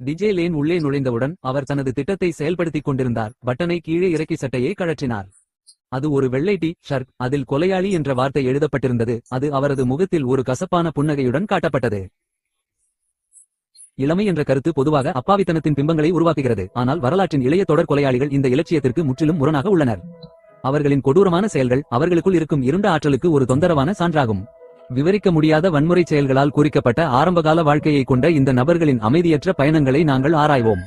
DJ lane உள்ளே நுழைந்தவுடன் அவர் தனது திட்டத்தை செயல்படுத்திக் கொண்டிருந்தார். பட்டனை கீழே இறக்கி சட்டையை கழற்றினார். அது ஒரு வெள்ளை டி ஷர்ட் அதில் கொலையாளி என்ற வார்த்தை எழுதப்பட்டிருந்தது. அது அவரது முகத்தில் ஒரு கசப்பான புன்னகையுடன் காட்டப்பட்டது. இளமை என்ற கருத்து பொதுவாக அப்பாவித்தனத்தின் பிம்பங்களை உருவாக்குகிறது. ஆனால் வரலாற்றின் இளைய தொடர் கொலையாளிகள் இந்த இலட்சியத்திற்கு முற்றிலும் முரணாக உள்ளனர். அவர்களின் கொடூரமான செயல்கள் அவர்களுக்குள் இருக்கும் இருண்ட ஆற்றலுக்கு ஒரு தொந்தரவான சான்றாகும். விவரிக்க முடியாத வன்முறை செயல்களால் குறிக்கப்பட்ட ஆரம்பகால வாழ்க்கையை கொண்ட இந்த நபர்களின் அமைதியற்ற பயணங்களை நாங்கள் ஆராய்வோம்.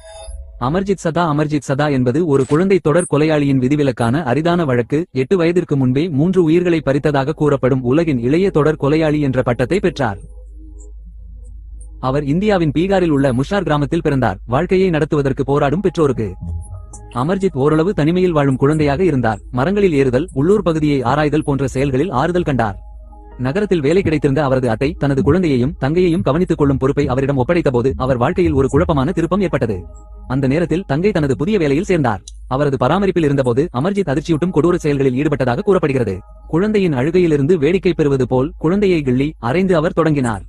அமர்ஜித் சதா அமர்ஜித் சதா என்பது ஒரு குழந்தை தொடர் கொலையாளியின் விதிவிலக்கான அரிதான வழக்கு. எட்டு வயதிற்கு முன்பே மூன்று உயிர்களை பறித்ததாக கூறப்படும் உலகின் இளைய தொடர் கொலையாளி என்ற பட்டத்தை பெற்றார். அவர் இந்தியாவின் பீகாரில் உள்ள முஷார் கிராமத்தில் பிறந்தார். வாழ்க்கையை நடத்துவதற்கு போராடும் பெற்றோருக்கு. அமர்ஜித் ஓரளவு தனிமையில் வாழும் குழந்தையாக இருந்தார். மரங்களில் ஏறுதல் உள்ளூர் பகுதியை ஆராய்தல் போன்ற செயல்களில் ஆறுதல் கண்டார். நகரத்தில் வேலை கிடைத்திருந்த அவரது அத்தை தனது குழந்தையையும் தங்கையையும் கவனித்துக் கொள்ளும் பொறுப்பை அவரிடம் ஒப்படைத்தபோது அவர் வாழ்க்கையில் ஒரு குழப்பமான திருப்பம் ஏற்பட்டது. அந்த நேரத்தில் தங்கை தனது புதிய வேலையில் சேர்ந்தார். அவரது பராமரிப்பில் இருந்தபோது அமர்ஜித் அதிர்ச்சியூட்டும் கொடூர செயல்களில் ஈடுபட்டதாக கூறப்படுகிறது. குழந்தையின் அழுகையிலிருந்து வேடிக்கை பெறுவது போல் குழந்தையை கிள்ளி அரைந்து அவர் தொடங்கினார்.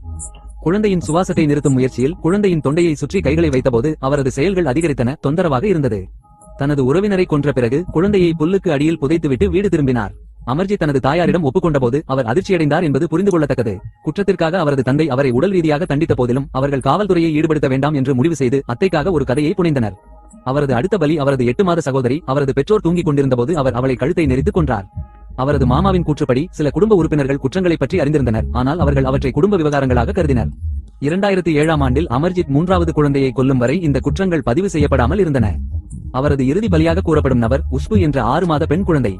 குழந்தையின் சுவாசத்தை நிறுத்தும் முயற்சியில் குழந்தையின் தொண்டையை சுற்றி கைகளை வைத்தபோது அவரது செயல்கள் அதிகரித்தன தொந்தரவாக இருந்தது. தனது உறவினரை கொன்ற பிறகு குழந்தையை புல்லுக்கு அடியில் புதைத்துவிட்டு வீடு திரும்பினார். அமர்ஜித் தனது தாயாரிடம் ஒப்புக்கொண்டபோது அவர் அதிர்ச்சியடைந்தார் என்பது புரிந்து கொள்ளத்தக்கது குற்றத்திற்காக அவரது தந்தை அவரை உடல் ரீதியாக தண்டித்த போதிலும் அவர்கள் காவல்துறையை ஈடுபடுத்த வேண்டாம் என்று முடிவு செய்து அத்தைக்காக ஒரு கதையை புனைந்தனர். அவரது அடுத்த பலி அவரது எட்டு மாத சகோதரி அவரது பெற்றோர் தூங்கிக் கொண்டிருந்தபோது அவர் அவளை கழுத்தை நெரித்துக் கொன்றார். அவரது மாமாவின் கூற்றுப்படி சில குடும்ப உறுப்பினர்கள் குற்றங்களைப் பற்றி அறிந்திருந்தனர். ஆனால் அவர்கள் அவற்றை குடும்ப விவகாரங்களாக கருதினர். இரண்டாயிரத்தி ஏழாம் ஆண்டில் அமர்ஜித் மூன்றாவது குழந்தையை கொல்லும் வரை இந்த குற்றங்கள் பதிவு செய்யப்படாமல் இருந்தன. அவரது இறுதி பலியாக கூறப்படும் நபர் உஷ்பு என்ற ஆறு மாத பெண் குழந்தை.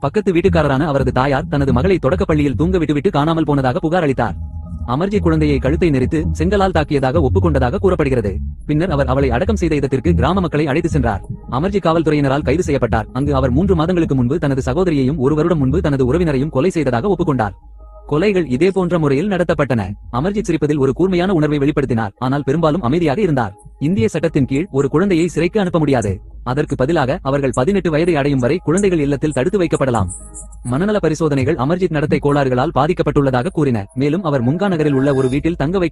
பக்கத்து வீட்டுக்காரரான அவரது தாயார் தனது மகளை தொடக்கப்பள்ளியில் தூங்க விட்டுவிட்டு காணாமல் போனதாக புகார் அளித்தார். அமர்ஜி குழந்தையை கழுத்தை நெரித்து செங்கலால் தாக்கியதாக ஒப்புக்கொண்டதாக கூறப்படுகிறது. பின்னர் அவர் அவளை அடக்கம் செய்த இடத்திற்கு கிராம மக்களை அழைத்து சென்றார். அமர்ஜி காவல்துறையினரால் கைது செய்யப்பட்டார். அங்கு அவர் மூன்று மாதங்களுக்கு முன்பு தனது சகோதரியையும் ஒரு வருடம் முன்பு தனது உறவினரையும் கொலை செய்ததாக ஒப்புக்கொண்டார். கொலைகள் இதே போன்ற முறையில் நடத்தப்பட்டன. அமர்ஜித் சிரிப்பதில் ஒரு கூர்மையான உணர்வை வெளிப்படுத்தினார். ஆனால் பெரும்பாலும் அமைதியாக இருந்தார். இந்திய சட்டத்தின் கீழ் ஒரு குழந்தையை சிறைக்கு அனுப்ப முடியாது. அதற்கு பதிலாக அவர்கள் பதினெட்டு வயதை அடையும் வரை குழந்தைகள் இல்லத்தில் தடுத்து வைக்கப்படலாம். மனநல பரிசோதனைகள் அமர்ஜித் நடத்தை கோளாறுகளால் பாதிக்கப்பட்டுள்ளதாக கூறின. மேலும் அவர் முங்கா நகரில் உள்ள ஒரு வீட்டில் தங்க வைக்க